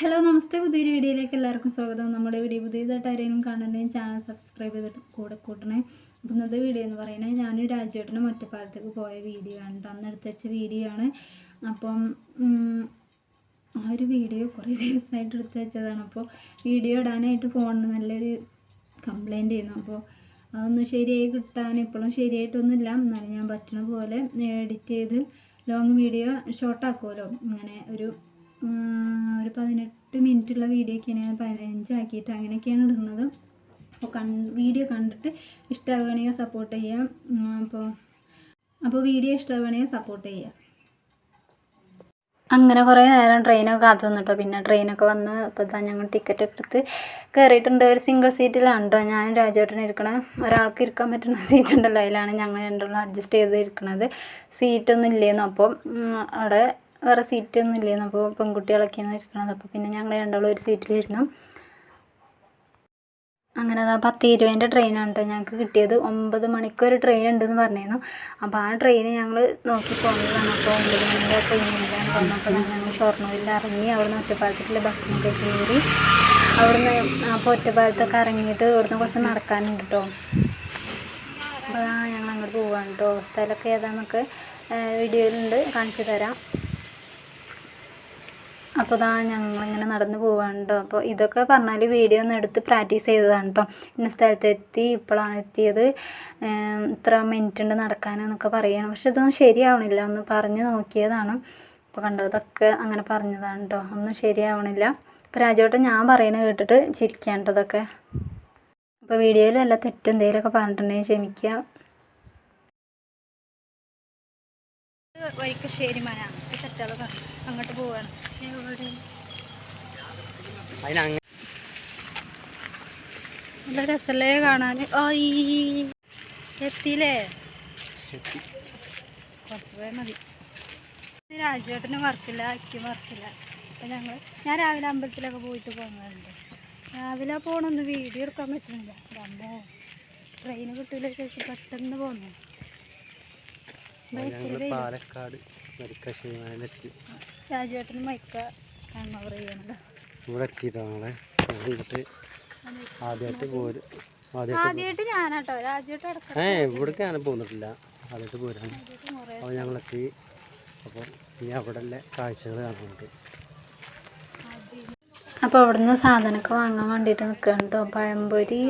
Hello നമസ്തേ. പുതിയൊരു വീഡിയോയിലേക്ക് എല്ലാവർക്കും സ്വാഗതം. നമ്മുടെ വീഡിയോ പുതിയതായിട്ട് ആരെങ്കിലും കാണുന്നുണ്ടെങ്കിൽ ചാനൽ സബ്സ്ക്രൈബ് ചെയ്തിട്ട് കൂടെ കൂട്ടണേ. അപ്പം ഇന്നത്തെ വീഡിയോ എന്ന് പറയുന്നത് ഞാൻ രാജുവേട്ടനും ഒറ്റപ്പാലത്തേക്ക് പോയ വീഡിയോ ആണ് കേട്ടോ. അന്ന് എടുത്ത് വെച്ച വീഡിയോ ആണ്. അപ്പം ആ ഒരു വീഡിയോ കുറേ ദിവസമായിട്ട് എടുത്ത് വെച്ചതാണ്. അപ്പോൾ വീഡിയോ ഇടാനായിട്ട് ഫോണിന് നല്ലൊരു കംപ്ലൈന്റ് ചെയ്യുന്നു. അപ്പോൾ അതൊന്നും ശരിയായി കിട്ടാൻ ഇപ്പോഴും ശരിയായിട്ടൊന്നുമില്ല. എന്നാലും ഞാൻ പറ്റണ പോലെ എഡിറ്റ് ചെയ്ത് ലോങ് വീഡിയോ ഷോർട്ടാക്കുമല്ലോ ഇങ്ങനെ ഒരു ഒരു പതിനെട്ട് മിനിറ്റുള്ള വീഡിയോ ഒക്കെയാണ് ഞാൻ പതിനഞ്ചാക്കിയിട്ട് അങ്ങനെയൊക്കെയാണ് ഇടുന്നത്. അപ്പോൾ കൺ വീഡിയോ കണ്ടിട്ട് ഇഷ്ടമാവുകയാണെങ്കിൽ സപ്പോർട്ട് ചെയ്യാം. അപ്പോൾ അപ്പോൾ വീഡിയോ ഇഷ്ടമാവുകയാണെങ്കിൽ സപ്പോർട്ട് ചെയ്യാം. അങ്ങനെ കുറേ നേരം ട്രെയിനൊക്കെ കാത്തു നിന്നിട്ടോ പിന്നെ ട്രെയിനൊക്കെ വന്ന് അപ്പോൾ ഇതാ ഞങ്ങൾ ടിക്കറ്റ് ഒക്കെ എടുത്ത് കയറിയിട്ടുണ്ട് ഒരു സിംഗിൾ സീറ്റിലാണ് കേട്ടോ ഞാൻ രാജേട്ടൻ ഇരിക്കണം ഒരാൾക്ക് ഇരിക്കാൻ പറ്റുന്ന സീറ്റ് ഉണ്ടല്ലോ. അതിലാണ് ഞങ്ങൾ രണ്ടുള്ള അഡ്ജസ്റ്റ് ചെയ്ത് ഇരിക്കണത്. സീറ്റൊന്നും ഇല്ലേന്നു. അപ്പോൾ അവിടെ വേറെ സീറ്റൊന്നും ഇല്ലായിരുന്നു അപ്പോൾ പെൺകുട്ടികളൊക്കെയാണ് ഇരിക്കണത്. അപ്പോൾ പിന്നെ ഞങ്ങൾ രണ്ടാളും ഒരു സീറ്റിലിരുന്നു. അങ്ങനെ അതാ പത്ത് ഇരുപതിന്റെ ട്രെയിനാണ് കേട്ടോ ഞങ്ങൾക്ക് കിട്ടിയത്. ഒമ്പത് മണിക്ക് ഒരു ട്രെയിൻ ഉണ്ടെന്ന് പറഞ്ഞിരുന്നു. അപ്പോൾ ആ ട്രെയിൻ ഞങ്ങൾ നോക്കി പോകുന്നതാണ് അപ്പോൾ ഒമ്പത് മണിന്റെ ട്രെയിനിലാണ് വന്നപ്പോൾ ഞങ്ങൾ ഷൊർണൂരിൽ ഇറങ്ങി അവിടുന്ന് ഒറ്റപ്പാലത്തേക്കുള്ള ബസ്സിനൊക്കെ കയറി അവിടുന്ന് അപ്പോൾ ഒറ്റപ്പാലത്തൊക്കെ ഇറങ്ങിയിട്ട് ഇവിടുന്ന് കുറച്ച് നടക്കാനുണ്ട് കേട്ടോ അപ്പോൾ ഞങ്ങൾ അങ്ങോട്ട് പോവാണ് കേട്ടോ സ്ഥലമൊക്കെ ഏതാണെന്നൊക്കെ വീഡിയോയിലുണ്ട് കാണിച്ചു തരാം. അപ്പോൾ ഇതാ ഞങ്ങളിങ്ങനെ നടന്ന് പോവാണ് കേട്ടോ അപ്പോൾ ഇതൊക്കെ പറഞ്ഞാൽ വീഡിയോ ഒന്ന് എടുത്ത് പ്രാക്ടീസ് ചെയ്തതാണ് കേട്ടോ ഇന്ന സ്ഥലത്തെത്തി ഇപ്പോഴാണ് എത്തിയത്. ഇത്ര മിനിറ്റ് ഉണ്ട് നടക്കാനെന്നൊക്കെ പറയണം. പക്ഷെ ഇതൊന്നും ശരിയാവണില്ല. ഒന്ന് പറഞ്ഞ് നോക്കിയതാണ്. അപ്പോൾ കണ്ടതൊക്കെ അങ്ങനെ പറഞ്ഞതാണ് കേട്ടോ ഒന്നും ശരിയാവണില്ല. അപ്പോൾ രാജേട്ടൻ ഞാൻ പറയുന്നത് കേട്ടിട്ട് ചിരിക്കാൻ കേട്ടോ ഇതൊക്കെ. അപ്പോൾ വീഡിയോയിൽ വല്ല തെറ്റും എന്തെങ്കിലുമൊക്കെ പറഞ്ഞിട്ടുണ്ടെങ്കിൽ ക്ഷമിക്കുക വൈക്കശ്ശേരി മന തെറ്റാതെ അങ്ങോട്ട് പോവാണ്. നല്ല രസല്ലേ കാണാൻ എത്തിയില്ലേ? കുറച്ച് പോയാൽ മതി. രാജേട്ടന് വർക്കില്ല അക്കി വർക്കില്ല. അപ്പം ഞങ്ങൾ ഞാൻ രാവിലെ അമ്പലത്തിലൊക്കെ പോയിട്ട് പോകുന്നുണ്ട് രാവിലെ പോകണമെന്ന് വീഡിയോ എടുക്കാൻ പറ്റുന്നില്ല. അമ്മോ ട്രെയിൻ കിട്ടൂല ചേച്ചി പെട്ടെന്ന് പോന്നു. ഞങ്ങൾ പാലക്കാട് മരിക്കശ്ശേരിമാനെത്തി രാജുവേട്ടന് മൈക്ക ഹാങ് ഓവർ ചെയ്യണത്. ഇവിടെ എത്തിയിട്ടാണ് ഞങ്ങളെ? ഇങ്ങോട്ട് ആദ്യമായിട്ട് പോര്. ആദ്യമായിട്ട് ഞാനാട്ടോ. രാജുവേട്ടൻ ഏ ഇവിടേക്ക് ഞാൻ പോന്നിട്ടില്ല. ആദ്യമായിട്ട് പോരാണ്. അപ്പൊ അപ്പോൾ ഞങ്ങളെത്തി. അപ്പോൾ ഇനി അവിടെ കാഴ്ചകൾ കാണാൻ അപ്പോൾ അവിടുന്ന് സാധനമൊക്കെ വാങ്ങാൻ വേണ്ടിയിട്ട് നിൽക്കുകയാണ് കേട്ടോ പഴംപൊരി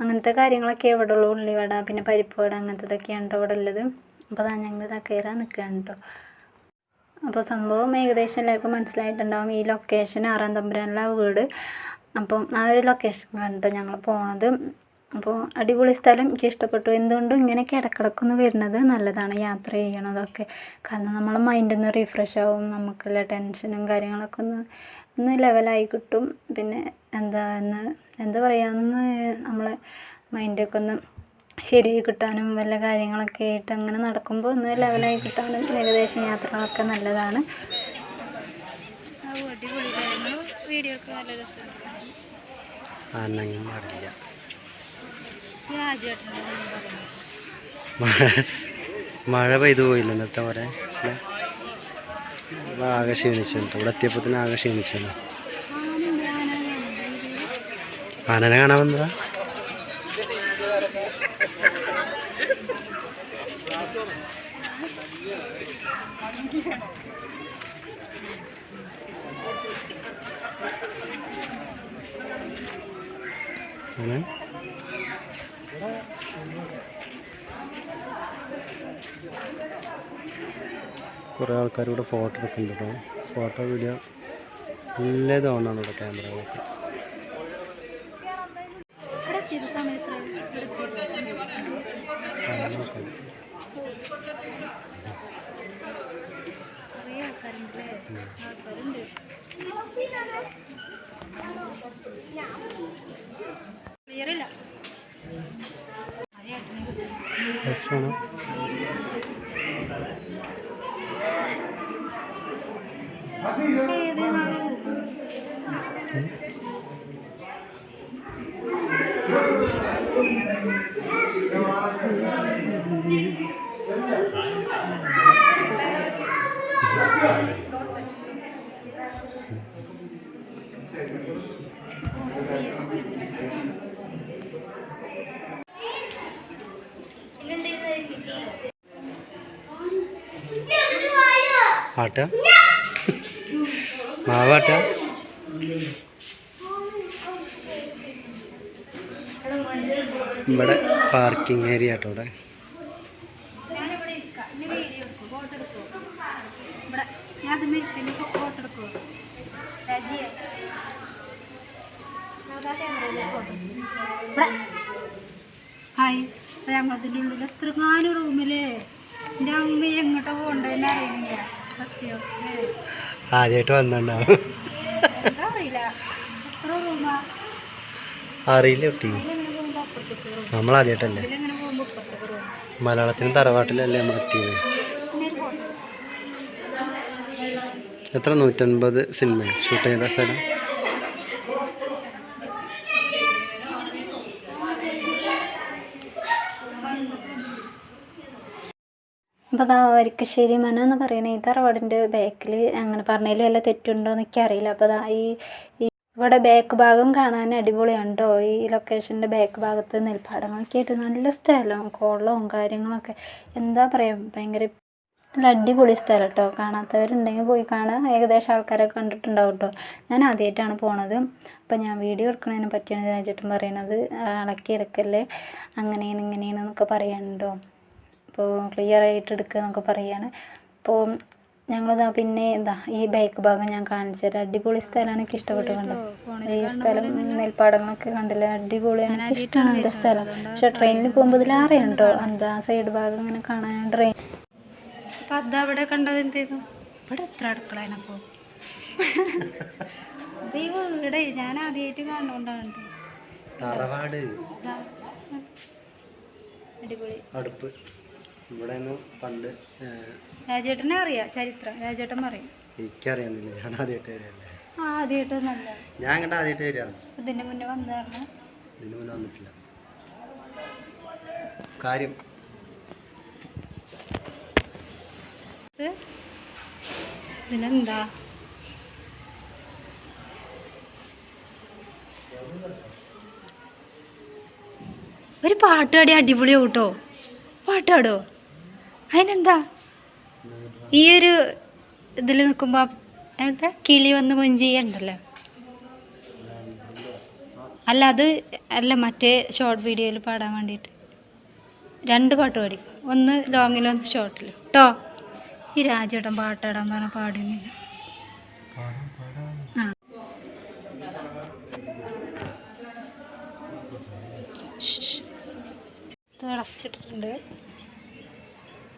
അങ്ങനത്തെ കാര്യങ്ങളൊക്കെ ഇവിടെ ഉള്ളൂ. ഉള്ളിവട പിന്നെ പരിപ്പ് വട അങ്ങനത്തതൊക്കെയാണ് കേട്ടോ ഇവിടെ ഉള്ളത്. അപ്പോൾ അതാ ഞങ്ങൾ ഇതാ കയറാൻ നിൽക്കുകയാണ് കേട്ടോ അപ്പോൾ സംഭവം ഏകദേശം എല്ലാവർക്കും മനസ്സിലായിട്ടുണ്ടാവും ഈ ലൊക്കേഷൻ ആറാം തമ്പുരാനുള്ള വീട്. അപ്പം ആ ഒരു ലൊക്കേഷൻ കേട്ടോ ഞങ്ങൾ പോണത്. അപ്പോൾ അടിപൊളി സ്ഥലം. എനിക്ക് ഇഷ്ടപ്പെട്ടു. എന്തുകൊണ്ടും ഇങ്ങനെയൊക്കെ ഇടക്കിടക്കൊന്ന് വരുന്നത് നല്ലതാണ് യാത്ര ചെയ്യണതൊക്കെ. കാരണം നമ്മളെ മൈൻഡ് ഒന്ന് റീഫ്രഷ് ആവും. നമുക്കുള്ള ടെൻഷനും കാര്യങ്ങളൊക്കെ ഒന്ന് ഒന്ന് ലെവലായി കിട്ടും. പിന്നെ എന്താ എന്ന് എന്താ പറയുക നമ്മളെ മൈൻഡൊക്കെ ഒന്ന് ശരിയായി കിട്ടാനും വല്ല കാര്യങ്ങളൊക്കെ ആയിട്ട് അങ്ങനെ നടക്കുമ്പോൾ ഒന്ന് ലെവലായി കിട്ടാനും ഏകദേശം യാത്രകളൊക്കെ നല്ലതാണ്. വീഡിയോ ഒക്കെ നല്ല രസമാണ് ആനങ്ങും പാടില്ല രാജേട്ടനാണ് മഴ പെയ്തു പോയില്ല ഇന്നത്തെ പോലെ ആകെ ക്ഷീണിച്ചു. കേട്ടോ ഇവിടെ എത്തിയപ്പോൾ തന്നെ ആകെ ക്ഷീണിച്ചു. ആനനെ കാണാൻ വന്നതാ? ആണ് കുറേ ആൾക്കാർ ഇവിടെ ഫോട്ടോ എടുക്കുന്നുണ്ട് ഫോട്ടോ വീഡിയോ നല്ലതാണ് തോന്നാണ് ഇവിടെ ക്യാമറകളൊക്കെ. എത്തിയത് സമയത്ത് കുറേ ആൾക്കാരുണ്ടല്ലേ ആൾക്കാരുണ്ട് ക്ലിയർ ഇല്ല ഏത് ആട്ട. മാവാട്ട. ഇവിടെ പാർക്കിംഗ് ഏരിയ ആട്ടോ ഇവിടെ. ഹായ്. ഞങ്ങളതിന്റെ ഉള്ളിൽ എത്ര നാല് റൂമിലേ എന്റെ അമ്മ എങ്ങോട്ടാ പോകണ്ടെന്ന് അറിയുന്നില്ല. ആദ്യമായിട്ട് വന്നിട്ടുണ്ടാവും അറിയില്ല കുട്ടി. നമ്മളാദ്യമായിട്ടല്ലേ മലയാളത്തിന് തറവാട്ടിലല്ലേ നമ്മൾ എത്തിയത്? എത്ര നൂറ്റൻപത് സിനിമ? ഷൂട്ട് ചെയ്ത സ്ഥലം? അപ്പോൾ അതാ വരിക്കശ്ശേരി മന എന്ന് പറയുന്ന ഈ തറവാടിന്റെ ബാക്കിൽ അങ്ങനെ പറഞ്ഞതിൽ വല്ല തെറ്റുണ്ടോ എന്നൊക്കെ അറിയില്ല. അപ്പോൾ അതാ ഈ ഇവിടെ ബാക്ക് ഭാഗം കാണാൻ അടിപൊളിയാണ് ഈ ലൊക്കേഷന്റെ ബാക്ക് ഭാഗത്ത് നെൽപ്പാടങ്ങളൊക്കെ ആയിട്ട് നല്ല സ്ഥലം കൊള്ളവും കാര്യങ്ങളൊക്കെ. എന്താ പറയുക ഭയങ്കര നല്ല അടിപൊളി സ്ഥലം കേട്ടോ കാണാത്തവരുണ്ടെങ്കിൽ പോയി കാണുക ഏകദേശം ആൾക്കാരെ കണ്ടിട്ടുണ്ടാവും കേട്ടോ ഞാൻ ആദ്യമായിട്ടാണ് പോണത്. അപ്പം ഞാൻ വീഡിയോ എടുക്കണതിനെ പറ്റിയാണ് രാജേട്ടൻ പറയണത് ഇളക്കി എടുക്കല്ലേ? അങ്ങനെയാണ് ഇങ്ങനെയാണ് എന്നൊക്കെ പറയാനുണ്ടോ അപ്പോൾ ക്ലിയർ ആയിട്ട് എടുക്കുക എന്നൊക്കെ പറയുകയാണ്. അപ്പോൾ ഞങ്ങളിതാ പിന്നെ എന്താ ഈ ബാക്ക് ഭാഗം ഞാൻ കാണിച്ചു തരാം. അടിപൊളി സ്ഥലമാണ് എനിക്ക് ഇഷ്ടപ്പെട്ടു കണ്ടോ ഈ സ്ഥലം നെൽപ്പാടങ്ങളൊക്കെ കണ്ടില്ല? അടിപൊളിയാണ്. എനിക്ക് ഇഷ്ടമാണ് എന്താ സ്ഥലം. പക്ഷെ ട്രെയിനിൽ പോകുമ്പോൾ ഇതിലാറിയാണ് കേട്ടോ. എന്താ സൈഡ് ഭാഗം ഇങ്ങനെ കാണാൻ ട്രെയിൻ അപ്പം അതാ അവിടെ കണ്ടത് എന്ത് ചെയ്തു? ഇവിടെ എത്ര അടുക്കളേനപ്പോൾ ദൈവം ഇവിടെ ഞാൻ ആദ്യമായിട്ട്. തറവാട്. അടിപൊളി. അടുപ്പ്. ഇവിടെ പണ്ട് രാജേട്ടനെ അറിയാം ചരിത്രം. രാജേട്ടൻ പറയും. എനിക്കറിയാന്നില്ല ഞാൻ ആദ്യമായിട്ട് വരികയല്ലേ? ആ ആദ്യമായിട്ട് നല്ല ഞാൻ അങ്ങോട്ട് ആദ്യമായിട്ട് വരികയാണ്. ഇതിന്റെ മുന്നേ വന്നതാണ്. ഇതിന് മുന്നേ വന്നിട്ടില്ല. കാര്യം. ഇതിനെന്താ? ഒരു പാട്ട് പാടി അടിപൊളിയാവും കേട്ടോ പാട്ട് പാടോ? അതിനെന്താ? ഈ ഒരു ഇതിൽ നിൽക്കുമ്പോൾ എന്താ? കിളി വന്ന് കൊഞ്ചിയുണ്ടല്ലോ. അല്ല അത് അല്ല മറ്റേ ഷോർട്ട് വീഡിയോയിൽ പാടാൻ വേണ്ടിയിട്ട് രണ്ട് പാട്ട് പാടി. ഒന്ന് ലോങ്ങിലും ഒന്ന് ഷോർട്ടിലും കേട്ടോ ഈ രാജേട്ടൻ പാട്ടാടാൻ പറഞ്ഞ പാടുന്നില്ല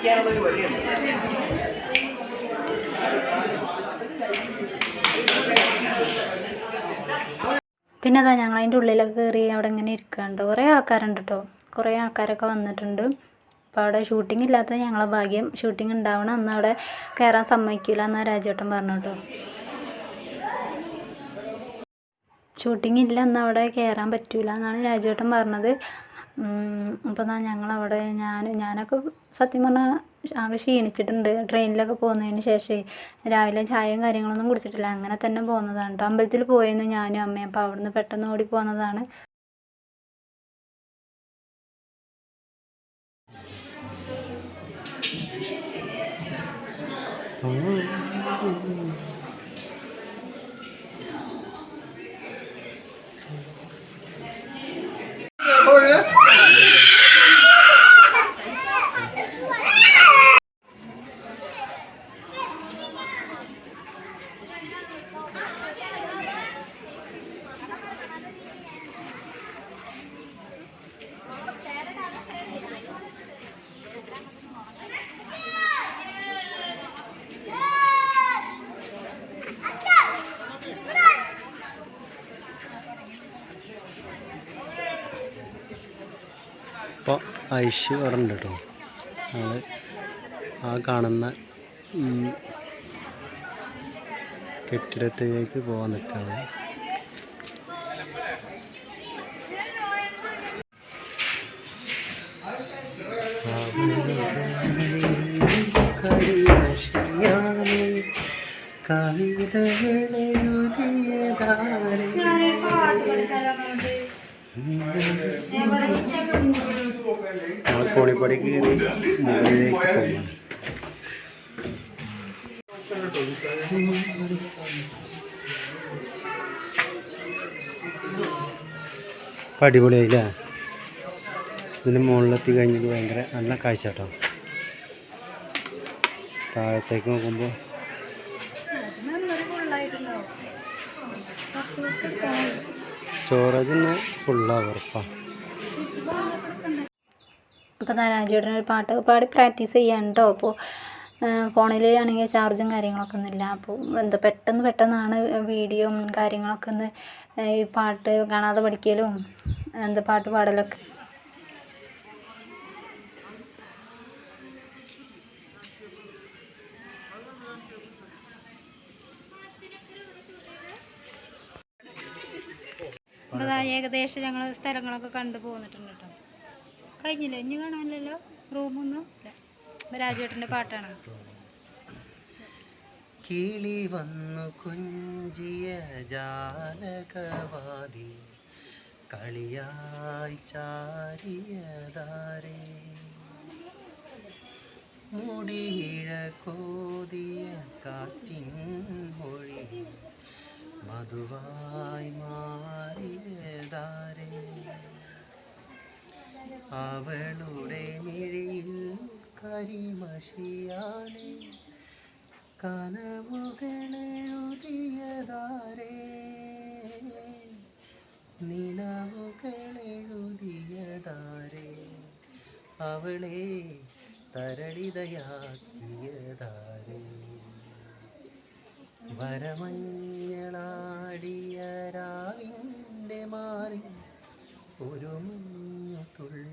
സ്ഥലം ഒരു വഴിയുണ്ട് പിന്നെ അതാ ഞങ്ങൾ അതിന്റെ ഉള്ളിലൊക്കെ കയറി അവിടെ ഇങ്ങനെ ഇരിക്കുന്നുണ്ട് കുറേ ആൾക്കാരുണ്ട് കേട്ടോ കുറേ ആൾക്കാരൊക്കെ വന്നിട്ടുണ്ട്. അപ്പോൾ അവിടെ ഷൂട്ടിംഗ് ഇല്ലാത്ത ഞങ്ങളെ ഭാഗ്യം ഷൂട്ടിംഗ് ഉണ്ടാവണം. അന്ന് അവിടെ കയറാൻ സമ്മതിക്കില്ല എന്നാ രാജേട്ടൻ പറഞ്ഞു കേട്ടോ ഷൂട്ടിംഗ് ഇല്ല അന്ന് അവിടെ കയറാൻ പറ്റില്ല എന്നാണ് രാജേട്ടൻ പറഞ്ഞത്. അപ്പോൾ എന്നാൽ ഞങ്ങളവിടെ ഞാൻ ഞാനൊക്കെ സത്യം പറഞ്ഞാൽ ആകെ ക്ഷീണിച്ചിട്ടുണ്ട്. ട്രെയിനിലൊക്കെ പോകുന്നതിന് ശേഷം രാവിലെ ചായയും കാര്യങ്ങളൊന്നും കുടിച്ചിട്ടില്ല. അങ്ങനെ തന്നെ പോകുന്നതാണ് കേട്ടോ. അമ്പലത്തിൽ പോയിരുന്നു ഞാനും അമ്മയും. അപ്പോൾ അവിടുന്ന് പെട്ടെന്ന് ഓടി പോകുന്നതാണ് ഐഷ് അവിടെ ഉണ്ട് കേട്ടോ. ഞങ്ങൾ ആ കാണുന്ന കെട്ടിടത്തിലേക്ക് പോകാൻ നിൽക്കുകയാണ് നമ്മൾ കോണിപ്പടി കയറി മുകളിലേക്ക് പോകണം ഇപ്പം അടിപൊളിയായില്ലേ? ഇതിന് മുകളിലെത്തി കഴിഞ്ഞത് ഭയങ്കര നല്ല കാഴ്ച കേട്ടോ താഴത്തേക്ക് നോക്കുമ്പോൾ സ്റ്റോറേജ് തന്നെ ഫുള്ളാണ് ഉറപ്പാണ് അപ്പോൾ നാരാജേട്ടൻ ഒരു പാട്ട് പാടി പ്രാക്ടീസ് ചെയ്യാനുണ്ടോ? അപ്പോൾ ഫോണിൽ ആണെങ്കിൽ ചാർജും കാര്യങ്ങളൊക്കെ ഒന്നുമില്ല. അപ്പോൾ എന്താ പെട്ടെന്ന് പെട്ടെന്നാണ് വീഡിയോയും കാര്യങ്ങളൊക്കെ ഒന്ന് ഈ പാട്ട് കാണാതെ പഠിക്കലും എന്താ പാട്ട് പാടലൊക്കെ. ഏകദേശം ഞങ്ങൾ സ്ഥലങ്ങളൊക്കെ കണ്ടു പോന്നിട്ടുണ്ട് കേട്ടോ. കഴിഞ്ഞില്ല? ഇനി കാണാനില്ലല്ലോ? റൂമൊന്നും? ഇല്ല. അപ്പോൾ രാജേട്ടന്റെ പാട്ടാണ്. കിളി വന്നു കുഞ്ചിയ ജാലകവാദി കളിയായി ചാരിയതാരേ മുടിയിഴ കോതിയ കാറ്റിൻ മൊഴി മധുവായി മാറിയതാരേ അവളുടെ മിഴിയിൽ കരിമഷിയാലേ കനവുകളെഴുതിയതാരേ നിലവുകളെഴുതിയതാരേ അവളെ തരളിതയാക്കിയതാരേ. വരമഞ്ഞളാടിയ രാവിന്റെ മാറി ഒരു തുള്ളി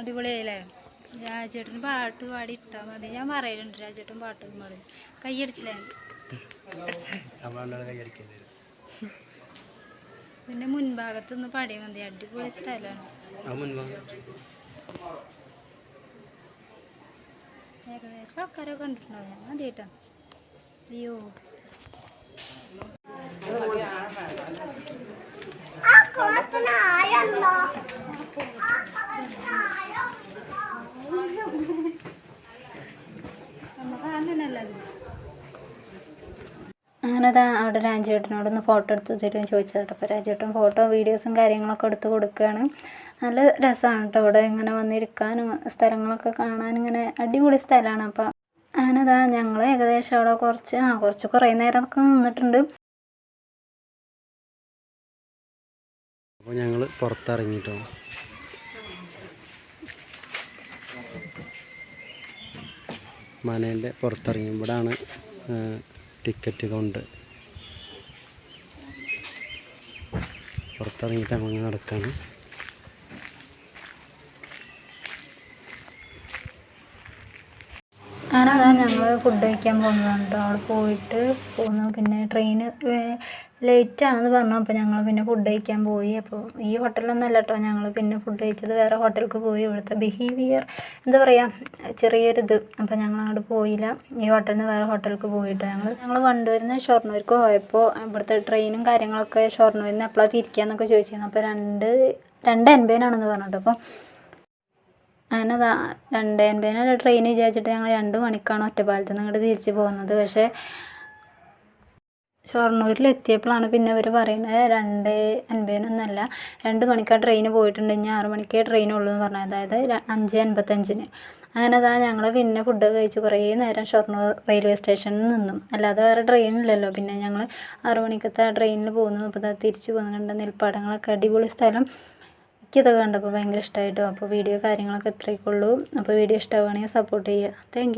അടിപൊളിയായില്ലേ? രാജേട്ടൻ പാട്ട് പാടി ഇട്ടാൽ മതി. ഞാൻ പറയലുണ്ട് രാജേട്ടൻ പാട്ട് പാടി. കൈയടിച്ചില്ലേ പിന്നെ മുൻഭാഗത്ത് നിന്ന് പാടിയാൽ മതി. അടിപൊളി സ്ഥലമാണ്. ഏകദേശം ആൾക്കാരൊക്കെ കണ്ടിട്ടുണ്ടാവും. ഞാൻ ആദ്യമായിട്ടാണ് അയ്യോ. അങ്ങനെതാ അവിടെ രാജേട്ടനോടൊന്ന് ഫോട്ടോ എടുത്ത് തരുമെന്ന് ചോദിച്ചത് കേട്ടോ അപ്പോൾ രാജേട്ടൻ ഫോട്ടോ വീഡിയോസും കാര്യങ്ങളൊക്കെ എടുത്ത് കൊടുക്കുകയാണ്. നല്ല രസമാണ് കേട്ടോ ഇവിടെ ഇങ്ങനെ വന്നിരിക്കാനും സ്ഥലങ്ങളൊക്കെ കാണാൻ ഇങ്ങനെ അടിപൊളി സ്ഥലമാണ്. അപ്പോൾ അങ്ങനെതാ ഞങ്ങൾ ഏകദേശം അവിടെ കുറച്ച് ആ കുറച്ച് കുറേ നേരമൊക്കെ നിന്നിട്ടുണ്ട്. അപ്പോൾ ഞങ്ങൾ പുറത്തിറങ്ങിയിട്ടോ മനേന്റെ പുറത്തിറങ്ങി. ടിക്കറ്റ് കൊണ്ട്. പുറത്തിറങ്ങിയിട്ട് അങ്ങനെ നടക്കാണ്. അതാ ഞങ്ങൾ ഫുഡ് കഴിക്കാൻ പോകുന്നതാണ് കേട്ടോ അവിടെ പോയിട്ട് പോന്നു. പിന്നെ ട്രെയിൻ ലേറ്റ് ആണെന്ന് പറഞ്ഞു. അപ്പോൾ ഞങ്ങൾ പിന്നെ ഫുഡ് കഴിക്കാൻ പോയി. അപ്പോൾ ഈ ഹോട്ടലിലൊന്നല്ല കേട്ടോ ഞങ്ങൾ പിന്നെ ഫുഡ് കഴിച്ചത് വേറെ ഹോട്ടലിലേക്ക് പോയി. ഇവിടുത്തെ ബിഹേവിയർ എന്താ പറയുക ചെറിയൊരിത്. അപ്പോൾ ഞങ്ങൾ അങ്ങോട്ട് പോയില്ല. ഈ ഹോട്ടലിൽ നിന്ന് വേറെ ഹോട്ടലിലേക്ക് പോയിട്ട്. ഞങ്ങൾ ഞങ്ങൾ വണ്ടൂരിൽ നിന്ന് ഷൊർണൂർക്ക് പോയപ്പോൾ ഇവിടുത്തെ ട്രെയിനും കാര്യങ്ങളൊക്കെ ഷൊർണൂരിൽ നിന്ന് എപ്പോഴാണ് തിരിക്കുക എന്നൊക്കെ ചോദിച്ചിരുന്നു. അപ്പോൾ രണ്ട് രണ്ട് എൺപതിനാണെന്ന് പറഞ്ഞിട്ട് അപ്പോൾ അങ്ങനെ ദാ രണ്ട് എൺപതിനുള്ള ട്രെയിൻ വിചാരിച്ചിട്ട് ഞങ്ങൾ രണ്ട് മണിക്കാണ് ഒറ്റപ്പാലത്ത് നിന്ന് ഇങ്ങോട്ട് തിരിച്ച് പോകുന്നത്. പക്ഷേ ഷൊർണൂരിൽ എത്തിയപ്പോഴാണ് പിന്നെ അവർ പറയുന്നത് രണ്ട് അൻപതിനൊന്നല്ല രണ്ട് മണിക്കാണ് ട്രെയിൻ പോയിട്ടുണ്ട് ഇനി ആറ് മണിക്കേ ട്രെയിൻ ഉള്ളൂ എന്ന് പറഞ്ഞത്. അതായത് അഞ്ച് അൻപത്തഞ്ചിന് അങ്ങനെ അതാ ഞങ്ങൾ പിന്നെ ഫുഡ് കഴിച്ച് കുറേ നേരം ഷൊർണൂർ റെയിൽവേ സ്റ്റേഷനിൽ നിന്നും. അല്ലാതെ വേറെ ട്രെയിൻ ഇല്ലല്ലോ. പിന്നെ ഞങ്ങൾ ആറ് മണിക്കത്തെ ട്രെയിനിൽ പോകുന്നു. അപ്പോൾ തിരിച്ച് പോകുന്നുണ്ട് നെൽപ്പാടങ്ങളൊക്കെ അടിപൊളി സ്ഥലം. എനിക്കിതൊക്കെ കണ്ടപ്പോൾ ഭയങ്കര ഇഷ്ടമായിട്ടോ അപ്പോൾ വീഡിയോ കാര്യങ്ങളൊക്കെ ഇത്രയൊക്കെ ഉള്ളൂ. അപ്പോൾ വീഡിയോ ഇഷ്ടമാവുകയാണെങ്കിൽ സപ്പോർട്ട് ചെയ്യുക. താങ്ക്